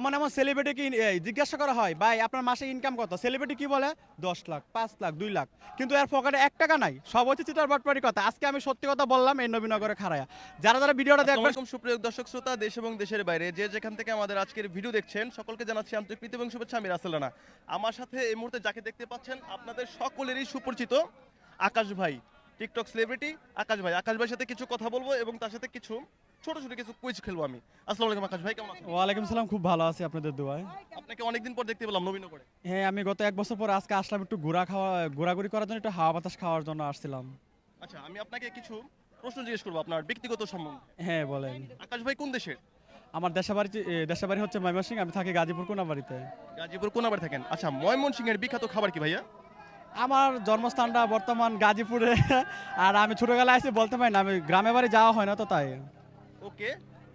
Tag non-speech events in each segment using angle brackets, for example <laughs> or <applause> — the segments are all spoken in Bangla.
এমন এমন সেলিব্রিটি কি এই, জিজ্ঞাসা করা হয় ভাই আপনার মাসে ইনকাম কত? সেলিব্রিটি কি বলে? দশ লাখ পাঁচ লাখ দুই লাখ। কিন্তু এর পকেটে এক টাকা নাই। সব হচ্ছে চিটার বাটপারি কথা। আজকে আমি সত্যি কথা বললাম এই নবীনগরে খারায়া যারা যারা ভিডিওটা দেখবেন সুপ্রিয় দর্শক শ্রোতা দেশ এবং দেশের বাইরে। যে যেখান থেকে আমাদের আজকের ভিডিও দেখছেন সকলকে জানাচ্ছি আন্তরিক প্রীতি এবং শুভেচ্ছা। আমি রাসেল রানা। আমার সাথে এই মুহূর্তে যাকে দেখতে পাচ্ছেন আপনাদের সকলেরই সুপরিচিত আকাশ ভাই টিকটক সেলিব্রিটি আকাশ ভাই। আকাশ ভাইয়ের সাথে কিছু কথা বলব এবং তার সাথে কিছু ছোট ছোট কিছু কুইজ খেলব আমি। আসসালামু আলাইকুম আকাশ ভাই কেমন আছেন? ওয়ালাইকুম সালাম খুব ভালো আছি আপনাদের দোয়ায়। আপনাকে অনেকদিন পর দেখতে পেলাম নবীনগরে। হ্যাঁ আমি গত এক বছর পর আজকে আসলাম একটু ঘোরা খাওয়া ঘোরাঘুরি করার জন্য একটু হাওয়া বাতাস খাওয়ার জন্য আসছিলাম। আচ্ছা আমি আপনাকে কিছু প্রশ্ন জিজ্ঞেস করব আপনার ব্যক্তিগত সম্বন্ধে। হ্যাঁ বলেন। আকাশ ভাই কোন দেশের? আমার দেশাবাড়ি দেশাবাড়ি হচ্ছে ময়মনসিং আমি থাকি গাজীপুর কোনাবাড়িতে। গাজীপুর কোনাবার থাকেন। আচ্ছা ময়মনসিংহের বিখ্যাত খাবার কি ভাইয়া? আমার জন্মস্থানটা বর্তমান গাজীপুরে আর আমি ছোটবেলায় আছি বলতে পারি না আমি গ্রামে বাড়ি যাওয়া হয় না তো তাই। ওকে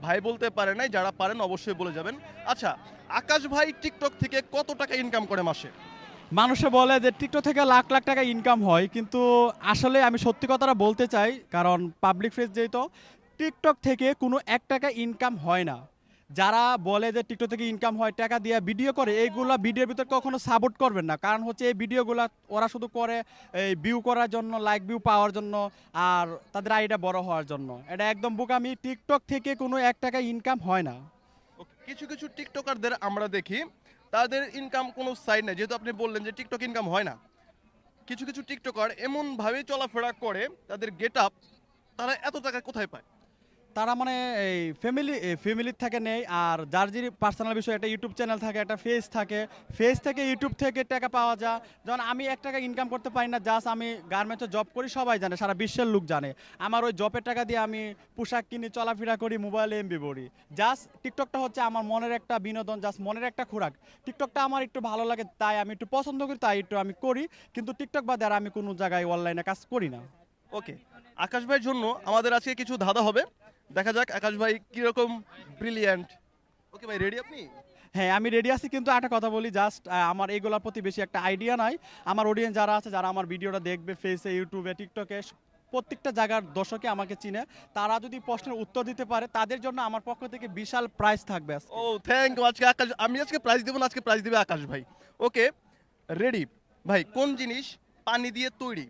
ভাই বলতে পারে নাই, যারা পারেন অবশ্যই বলে যাবেন। আচ্ছা আকাশ ভাই টিকটক থেকে কত টাকা ইনকাম করে মাসে? মানুষে বলে যে টিকটক থেকে লাখ লাখ টাকা ইনকাম হয়, কিন্তু আসলে আমি সত্যি কথাটা বলতে চাই, কারণ পাবলিক ফেস যেহেতু, টিকটক থেকে কোনো এক টাকা ইনকাম হয় না। যারা বলে যে টিকটক থেকে ইনকাম হয়, টাকা দিয়ে ভিডিও করে, এইগুলা ভিডিওর ভিতরে কখনো সাপোর্ট করবেন না। কারণ হচ্ছে এই ভিডিওগুলা ওরা শুধু করে এই ভিউ করার জন্য লাইক ভিউ পাওয়ার জন্য আর তাদের আইডিয়া বড় হওয়ার জন্য। এটা একদম বোকামি। টিকটক থেকে কোনো এক টাকা ইনকাম হয় না। কিছু কিছু টিকটকারদের আমরা দেখি, তাদের ইনকাম কোনো সাইড নেই। যেহেতু আপনি বললেন যে টিকটক ইনকাম হয় না। কিছু কিছু টিকটকার এমন ভাবে চলাফেরা করে, তাদের গেট আপ তারা এত টাকা কোথায় পায়? তারা মানে এই ফ্যামিলি ফ্যামিলির থেকে নেই, আর যার যে পার্সোনাল বিষয়, একটা ইউটিউব চ্যানেল থাকে, একটা ফেস থাকে ফেস থেকে ইউটিউব থেকে টাকা পাওয়া যায়। যেমন আমি এক টাকা ইনকাম করতে পারি না জাস্ট আমি গার্মেন্টসে জব করি, সবাই জানে, সারা বিশ্বের লোক জানে। আমার ওই জবের টাকা দিয়ে আমি পোশাক কিনি, চলাফেরা করি মোবাইলে এমবি পড়ি জাস্ট টিকটকটা হচ্ছে আমার মনের একটা বিনোদন জাস্ট মনের একটা খোরাক। টিকটকটা আমার একটু ভালো লাগে, তাই আমি একটু পছন্দ করি, তাই একটু আমি করি। কিন্তু টিকটক বাদে আর আমি কোনো জায়গায় অনলাইনে কাজ করি না। ওকে আকাশ ভাইয়ের জন্য আমাদের আজকে কিছু ধাঁধা হবে। দেখা যাক আকাশ ভাই কীরকম ব্রিলিয়ান্ট ওকে ভাই রেডি আপনি? হ্যাঁ আমি রেডি আছি কিন্তু একটা কথা বলি জাস্ট আমার এইগুলোর প্রতি বেশি একটা আইডিয়া নাই। আমার অডিয়েন্স যারা আছে যারা আমার ভিডিওটা দেখবে ফেসে ইউটিউবে টিকটকে প্রত্যেকটা জায়গার দর্শকে আমাকে চিনে তারা যদি প্রশ্নের উত্তর দিতে পারে তাদের জন্য আমার পক্ষ থেকে বিশাল প্রাইজ থাকবে ও থ্যাংক ইউ আজকে আকাশ আমি আজকে প্রাইজ দেবো না আজকে প্রাইজ দেবে আকাশ ভাই। ওকে রেডি ভাই কোন জিনিস পানি দিয়ে তৈরি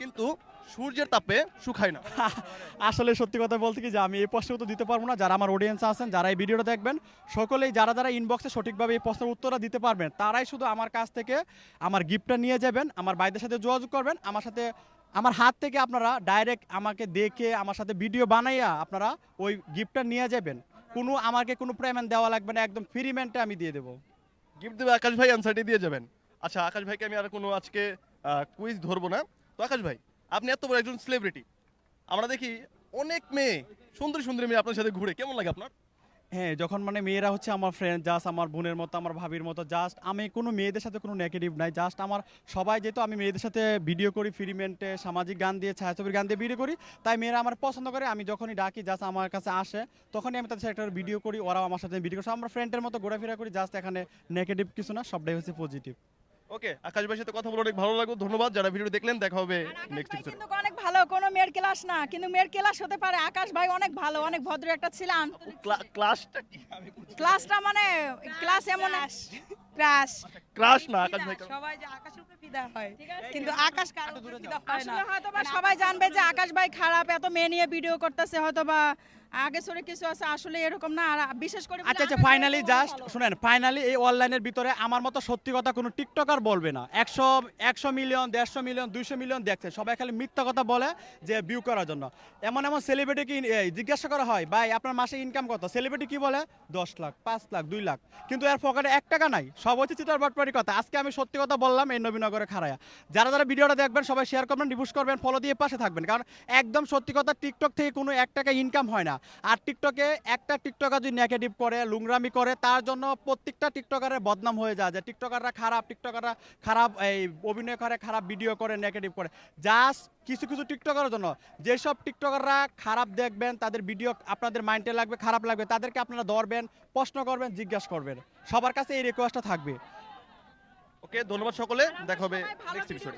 কিন্তু সূর্যের তাপে শুকায় না। <laughs> আসলে সত্যি কথা বলতে কি যে আমি এই প্রশ্নের উত্তর দিতে পারব না। যারা আমার অডিয়েন্স আছেন যারা এই ভিডিওটা দেখবেন সকলেই যারা যারা ইনবক্সে সঠিকভাবে এই প্রশ্নের উত্তরটা দিতে পারবেন তারাই শুধু আমার কাছ থেকে আমার গিফটটা নিয়ে যাবেন আমার বাইদের সাথে যোগাযোগ করবেন আমার সাথে আমার হাত থেকে আপনারা ডাইরেক্ট আমাকে দেখে আমার সাথে ভিডিও বানাইয়া আপনারা ওই গিফটটা নিয়ে যাবেন। কোনো আমাকে কোনো পেমেন্ট দেওয়া লাগবে না একদম ফ্রি মেন্টে আমি দিয়ে দেবো। গিফট দেবে আকাশ ভাই অ্যান্সারটি দিয়ে যাবেন। আচ্ছা আকাশ ভাইকে আমি আর কোনো আজকে কুইজ ধরবো না। তো আকাশ ভাই আপনি এত বড় একজন সেলিব্রিটি আমরা দেখি অনেক মেয়ে, সুন্দর সুন্দর মেয়ে আপনার সাথে ঘুরে। কেমন লাগে আপনার? হ্যাঁ যখন মানে মেয়েরা হচ্ছে আমার ফ্রেন্ড জাস্ট আমার বোনের মতো, আমার ভাবির মতো জাস্ট আমি কোনো মেয়েদের সাথে কোনো নেগেটিভ নাই জাস্ট আমার সবাই যেহেতু আমি মেয়েদের সাথে ভিডিও করি ফিরিমেন্টে সামাজিক গান দিয়ে, ছায়াছবির গান দিয়ে ভিডিও করি, তাই মেয়েরা আমার পছন্দ করে, আমি যখনই ডাকি জাস্ট আমার কাছে আসে, তখনই আমি তাদের সাথে একটা ভিডিও করি, ওরাও আমার সাথে ভিডিও করি আমরা ফ্রেন্ডের মতো ঘোরাফেরা করি জাস্ট এখানে নেগেটিভ কিছু না, সবটাই হচ্ছে পজিটিভ ওকে আকাশ ভাইয়ের সাথে কথা বলে অনেক ভালো লাগল ধন্যবাদ। যারা ভিডিও দেখলেন দেখা হবে নেক্সট ভাই কিন্তু অনেক ভালো কোনো মেয়ের ক্লাস না কিন্তু মেয়ের ক্লাস হতে পারে। আকাশ ভাই অনেক ভালো অনেক ভদ্র একটা ছিলাম। ক্লাসটা কি? ক্লাসটা মানে ক্লাস এমন ক্লাস ক্রাশ না আকাশ ভাই। সবাই যে আকাশের উপরে ফিদা হয়। কিন্তু আকাশ কারও উপরে ফিদা হয় না। হয়তো বা সবাই জানবে যে আকাশ ভাই খারাপ এত মেয়ে নিয়ে ভিডিও করতেছে হয়তো বা আগে সরে কিছু আছে আসলে এরকম না। আর বিশেষ করে আচ্ছা আচ্ছা ফাইনালি জাস্ট শুনেন ফাইনালি এই অনলাইনের ভিতরে আমার মতো সত্যি কথা কোনো টিকটকার বলবে না। একশো একশো মিলিয়ন দেড়শো মিলিয়ন দুইশো মিলিয়ন দেখছে। সবাই খালি মিথ্যা কথা বলে যে ভিউ করার জন্য। এমন এমন সেলিব্রিটি কি জিজ্ঞাসা করা হয় ভাই আপনার মাসে ইনকাম কত? সেলিব্রিটি কি বলে? দশ লাখ পাঁচ লাখ দুই লাখ। কিন্তু এর পকেটে এক টাকা নাই। সব হচ্ছে চিটার বাটপারি কথা। আজকে আমি সত্যি কথা বললাম এই নবীনগরে খারায়া যারা যারা ভিডিওটা দেখবেন, সবাই শেয়ার করবেন রিপুশ করবেন ফলো দিয়ে পাশে থাকবেন। কারণ একদম সত্যি কথা টিকটক থেকে কোনো এক টাকা ইনকাম হয় না। আর টিকটকে একটা টিকটকার যদি নেগেটিভ করে লুংরামি করে, তার জন্য প্রত্যেকটা টিকটকারের বদনাম হয়ে যায় যে টিকটকাররা খারাপ টিকটকাররা খারাপ, এই অভিনয় করে খারাপ ভিডিও করে নেগেটিভ করে। জাস্ট কিছু কিছু টিকটকারের জন্য। যেসব টিকটকাররা খারাপ দেখবেন, তাদের ভিডিও আপনাদের মাইন্ডে লাগবে, খারাপ লাগবে, তাদেরকে আপনারা ধরবেন, প্রশ্ন করবেন, জিজ্ঞাসা করবেন। সবার কাছে এই রিকোয়েস্টটা থাকবে। ওকে ধন্যবাদ সকলে। দেখা হবে নেক্সট এপিসোডে